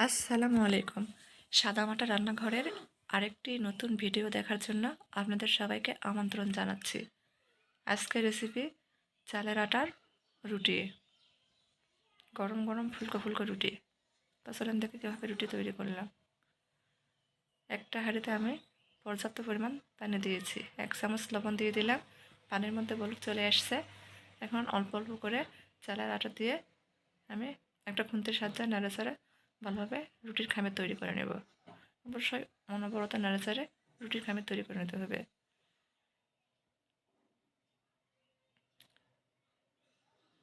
আসসালামু আলাইকুম। সাদামাটা রান্নাঘরের আরেকটি নতুন ভিডিও দেখার জন্য আপনাদের সবাইকে আমন্ত্রণ জানাচ্ছি। আজকের রেসিপি চালের আটার রুটি। গরম গরম ফুলকো ফুলকো রুটি। তো চলেন দেখে কীভাবে রুটি তৈরি করলাম। একটা হাঁড়িতে আমি পর্যাপ্ত পরিমাণ পানি দিয়েছি। এক চামচ লবণ দিয়ে দিলাম। পানির মধ্যে বলক চলে আসছে। এখন অল্প অল্প করে চালের আটা দিয়ে আমি একটা খুন্তির সাহায্যে নাড়াচাড়া ভালোভাবে রুটির খামের তৈরি করে নেব। অবশ্যই অনবরত নাড়াচাড়ে রুটির খামের তৈরি করে নিতে হবে।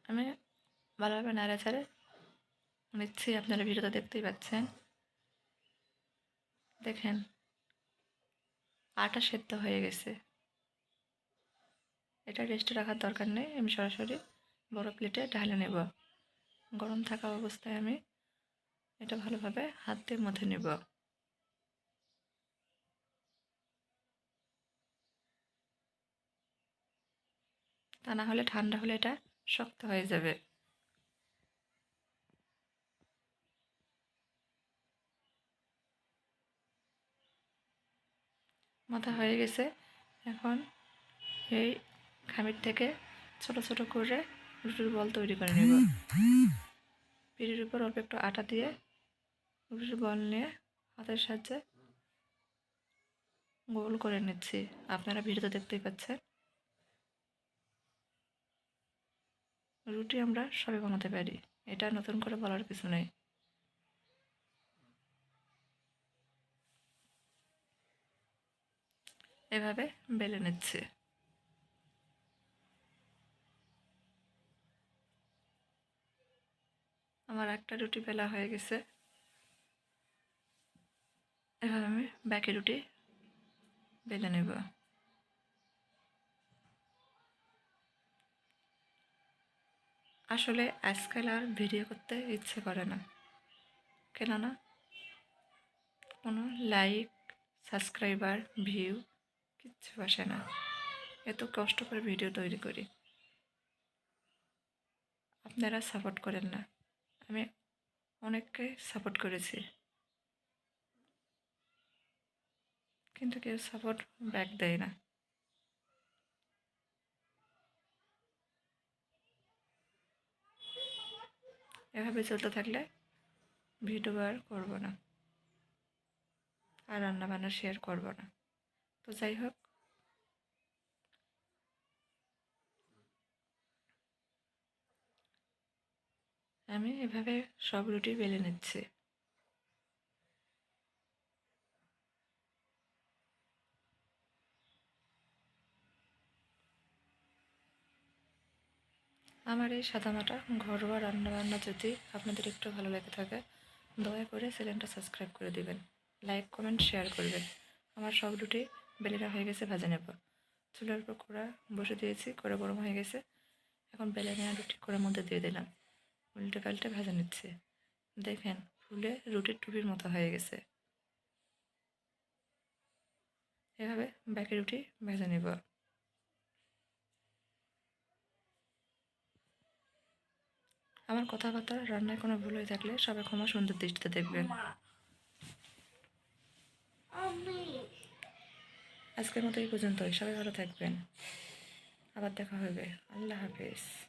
আমি ভালোভাবে নাড়াচাড়ে নিচ্ছি, আপনারা ভিডিওটা দেখতেই পাচ্ছেন। দেখেন, আটা সেদ্ধ হয়ে গেছে। এটা রেস্টে রাখার দরকার নেই, আমি সরাসরি বড় প্লেটে ঢালে নেব। গরম থাকা অবস্থায় আমি এটা ভালোভাবে হাত মধ্যে নেব। তা না হলে ঠান্ডা হলে এটা শক্ত হয়ে যাবে। মাথা হয়ে গেছে। এখন এই খামির থেকে ছোট ছোট করে রুটির বল তৈরি করে নেব। পিঠের উপর অল্প একটু আটা দিয়ে বল নিয়ে হাতের সাহায্যে গোল করে নিচ্ছি। আপনারা ভিডিওতে দেখতেই পাচ্ছেন। রুটি আমরা সবে বানাতে পারি। এটা নতুন করে বলার কিছু নেই। এভাবে বেলে নিচ্ছে। আমার একটা রুটি বেলা হয়ে গেছে। এবার আমি বাকি রুটি বেলে নেব। আসলে আজকাল আর ভিডিও করতে ইচ্ছে করে না। কেননা কোনো লাইক, সাবস্ক্রাইবার, ভিউ কিচ্ছু আসে না। এত কষ্ট করে ভিডিও তৈরি করি। আপনারা সাপোর্ট করেন না। আমি অনেককে সাপোর্ট করেছি। কিন্তু কেউ সাপোর্ট ব্যাক দেয় না। এভাবে চলতে থাকলে ভিডিও আর করব না। আর রান্না বান্না শেয়ার করব না। তো যাই হোক আমি এভাবে সব রুটি বেলে নিচ্ছি। আমার এই সাদামাটা ঘরোয়া রান্নাবান্না যদি আপনাদের একটু ভালো লেগে থাকে, দয়া করে চ্যানেলটা সাবস্ক্রাইব করে দিবেন, লাইক, কমেন্ট, শেয়ার করবেন। আমার সব রুটি বেলেরা হয়ে গেছে, ভাজা নেব। চুলার উপর কড়া বসে দিয়েছি, কড়া গরম হয়ে গেছে। এখন বেলে নেওয়া রুটি কড়ার মধ্যে দিয়ে দিলাম। উল্টে পাল্টে ভাজা নিচ্ছে। দেখেন, ফুলে রুটির টুপির মতো হয়ে গেছে। এভাবে বাকি রুটি ভেজে নেব। আমার কথাবার্তা, রান্নায় কোনো ভুল হয়ে থাকলে সবাই ক্ষমা সুন্দর দৃষ্টিতে দেখবেন। আজকের মতো এই পর্যন্তই। সবাই ভালো থাকবেন। আবার দেখা হবে। আল্লাহ হাফেজ।